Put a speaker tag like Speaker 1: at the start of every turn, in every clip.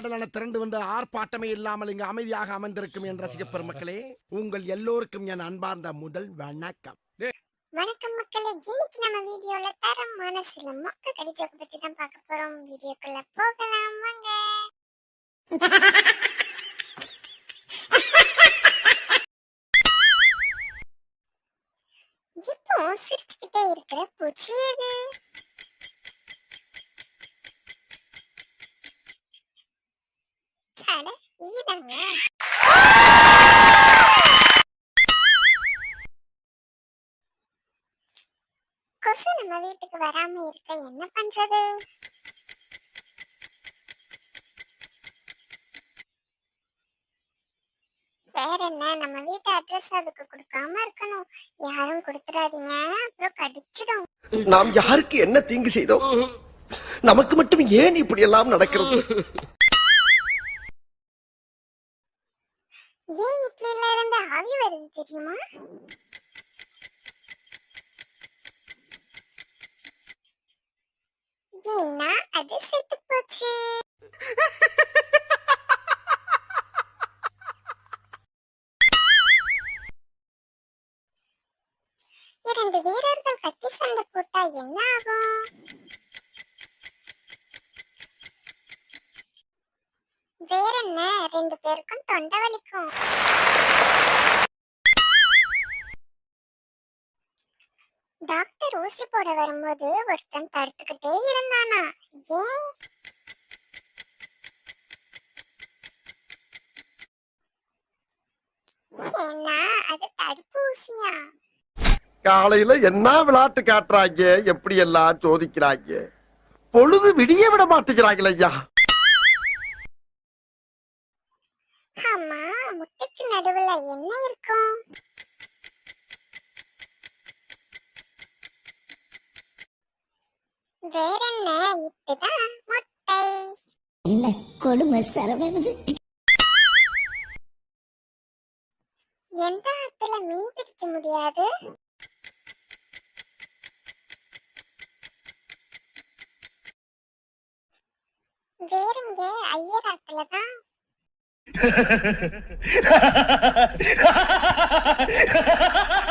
Speaker 1: தேடலான திரண்டு வந்து ஆர்ப்பாட்டமே இல்லாமல் இங்கு அமைதியாக அமர்ந்திருக்கும் என் ரசிக பெருமக்களே உங்கள் எல்லோருக்கும் என் அன்பார்ந்த முதல் வணக்கம்.
Speaker 2: வணக்கம் மக்களே இன்னைக்கு நம்ம வீடியோல தரமான சில மொக்க கடிச்சோக்க பத்தி தான் பார்க்க போறோம். வீடியோக்குள்ள போகலாம் வாங்க. இப்போ சிரிச்சுக்கிட்டே இருக்கிற பூச்சி எது? இருக்க என்ன பண்றது? வேற என்ன? நம்ம வீட்டு அட்ரஸ் அதுக்கு கொடுக்காம இருக்கணும். யாரும் கொடுத்துடாதீங்க. அப்புறம் கடிச்சிடும்.
Speaker 3: நாம் யாருக்கு என்ன தீங்கு செய்தோம்? நமக்கு மட்டும் ஏன் இப்படி எல்லாம் நடக்கிறது?
Speaker 2: ஏன் இட்லில இருந்து ஆவி வருது தெரியுமா? ஏன்னா அது செத்து போச்சு இரண்டு வீரர்கள் கத்தி சண்டை போட்டா என்ன ஆகும்? வேற என்ன ரெண்டு பேருக்கும் தொண்டை வலிக்கும். ஊசி போட வரும்போது ஒருத்தன் தடுத்துக்கிட்டே இருந்தானா? ஏன்? ஏன்னா அது தடுப்பூசியா?
Speaker 3: காலையில என்ன விளையாட்டு காட்டுறாங்க? எப்படி எல்லாம் சோதிக்கிறாங்க? பொழுது விடிய விட மாட்டேங்கிறாங்களே ஐயா.
Speaker 2: ஆமா முட்டைக்கு நடுவுல என்ன இருக்கும்? வேற என்ன இதுதான் முட்டை.
Speaker 4: என்ன கொடுமை சரவணது
Speaker 2: எந்த ஆத்துல மீன் பிடிக்க முடியாது? வேறங்க? ஐயர் ஆத்துல தான்.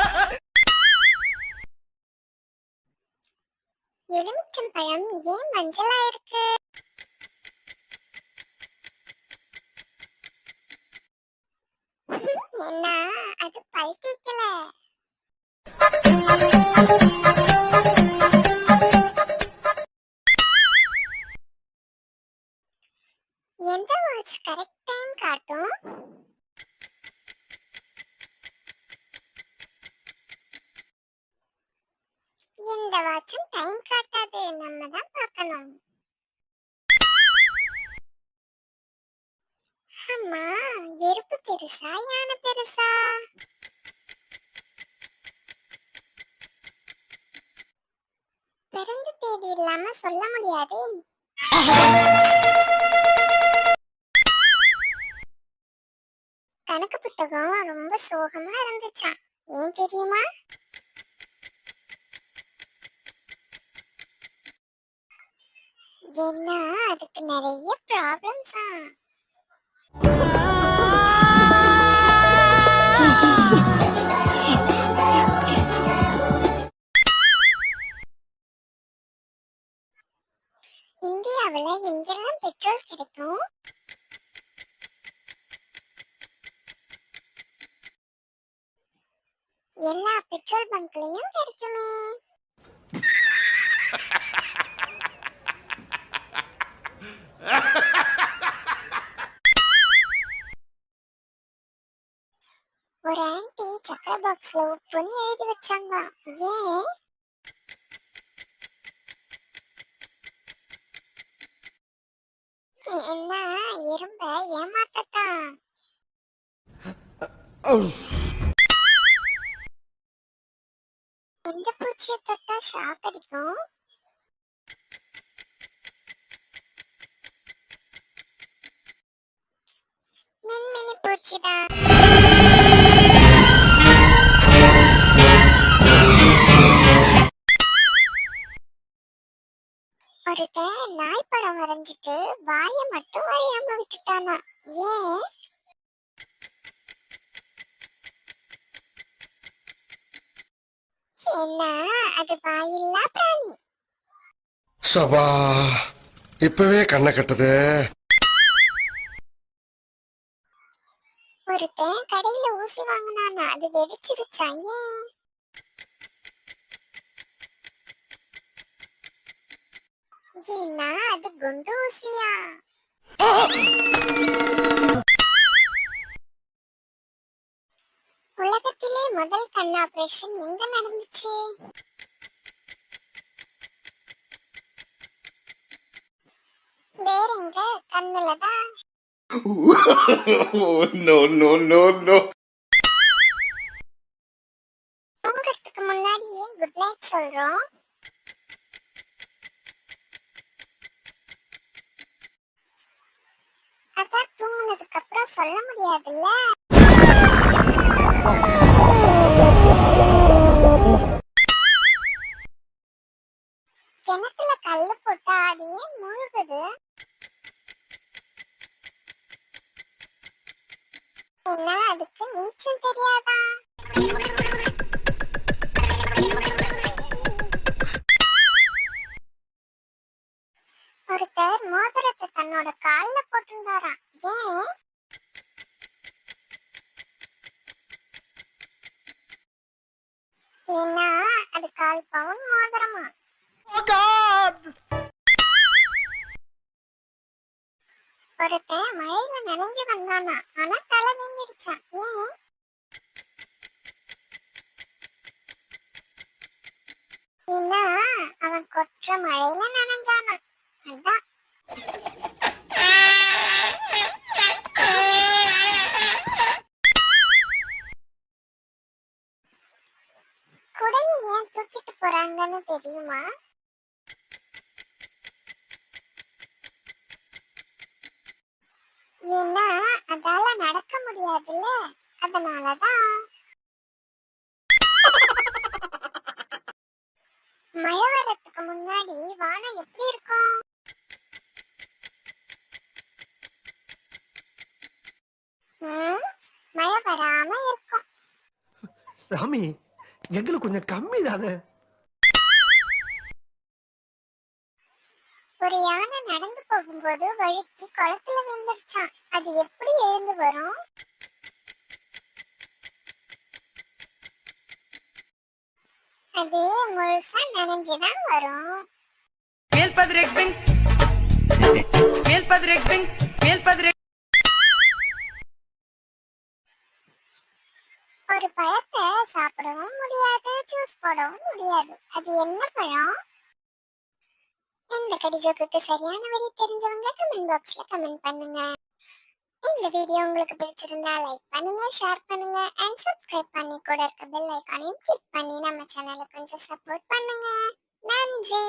Speaker 2: எலுமிச்சம்பழம் ஏன் மஞ்சளா இருக்கு? ஏன்னா அது பல் தேய்க்கல எந்த வாட்ச் கரெக்ட் டைம் காட்டும்? எந்த வாட்சும் டைம் காட்டாது நம்ம தான் பார்க்கணும். அம்மா எறும்பு பெருசா யானை பெருசா? பிறந்த தேதி இல்லாம சொல்ல முடியாது. கணக்கு புத்தகம் ரொம்ப சோகமா இருந்துச்சான் ஏன் தெரியுமா? ஏன்னா அதுக்கு நிறைய ப்ராப்ளம்ஸா இந்தியாவில் எங்கெல்லாம் பெட்ரோல் கிடைக்கும்? எல்லா பெட்ரோல் பங்க்லயும் கிடைக்குமே. பாக்ஸ்ல பண்ணி எழுதி வச்சாங்க. ஏன்? என்ன? எறும்ப ஏமாத்தத்தான் எந்த பூச்சியை தொட்டா ஷாக் அடிக்கும்? மின்மினி பூச்சிதான். படம் வரைஞ்சிட்டு வாயை மட்டும் வரையாம விட்டுட்டானா? ஏன்? ஏன்னா அது வாயில்லா பிராணி.
Speaker 3: சபா இப்பவே கண்ணை கட்டுது.
Speaker 2: ஒருத்தன் கடையில ஊசி வாங்கினானா? அது வெடிச்சிருச்சா? ஏன்? ஏன்னா அது குண்டூசியா உலகத்திலே முதல் கண் ஆபரேஷன் எங்க நடந்துச்சு? வேற எங்க? கண்ணுலதான்.
Speaker 3: No, no, no, no.
Speaker 2: தூங்குறதுக்கு முன்னாடி ஏன் குட் நைட் சொல்றோம் அதான் தூங்குனதுக்கு அப்புறம் சொல்ல முடியாதுல்ல? கிணத்துல கல்லு போட்டா அது ஏன் மூழ்குது? என்ன அதுக்கு நீச்சல் தெரியாதா? ஒருத்தர் மோதிரத்தை தன்னோட கால்ல போட்டிருந்தாராம். ஏன்? ஏன்னா அது கால் பவுன் மோதிரமா ஒருத்தன் மழையில நனைஞ்சு வந்தானா? ஆனா தலை வீங்கிடுச்சான் ஏன்? ஏன்னா அவன் கொற்ற மழையில குடையை ஏன் தூக்கிட்டு போறாங்கன்னு தெரியுமா? ஏன்னா அதால நடக்க முடியாதுல்ல. அதனாலதான். மழை வர்றதுக்கு முன்னாடி வானம் எப்படி இருக்கும்? மழை வராம இருக்கும்.
Speaker 5: சாமி எங்களுக்கு கொஞ்சம் கம்மி தானே
Speaker 2: ஒரு யானை நடந்து போகும்போது வழுக்கி குளத்துல விழுந்துருச்சான் அது எப்படி எழுந்து வரும் அது முழுசா நனைஞ்சுதான் வரும்
Speaker 6: bing. Meelpadrek bing. Meelpadrek.
Speaker 2: ஒரு பழத்தை சாப்பிடவும் முடியாது ஜூஸ் போடவும் முடியாது. அது என்ன பழம்? இந்த கடிஜோக்குக்கு சரியான வழி தெரிஞ்சவங்க கமெண்ட் பாக்ஸ்ல கமெண்ட் பண்ணுங்க. இந்த வீடியோ உங்களுக்கு பிடிச்சிருந்தா லைக் பண்ணுங்க ஷேர் பண்ணுங்க அண்ட் சப்ஸ்கிரைப் பண்ணி கூட இருக்க பெல் ஐக்கானையும் கிளிக் பண்ணி நம்ம சேனலை கொஞ்சம் சப்போர்ட் பண்ணுங்க. நன்றி!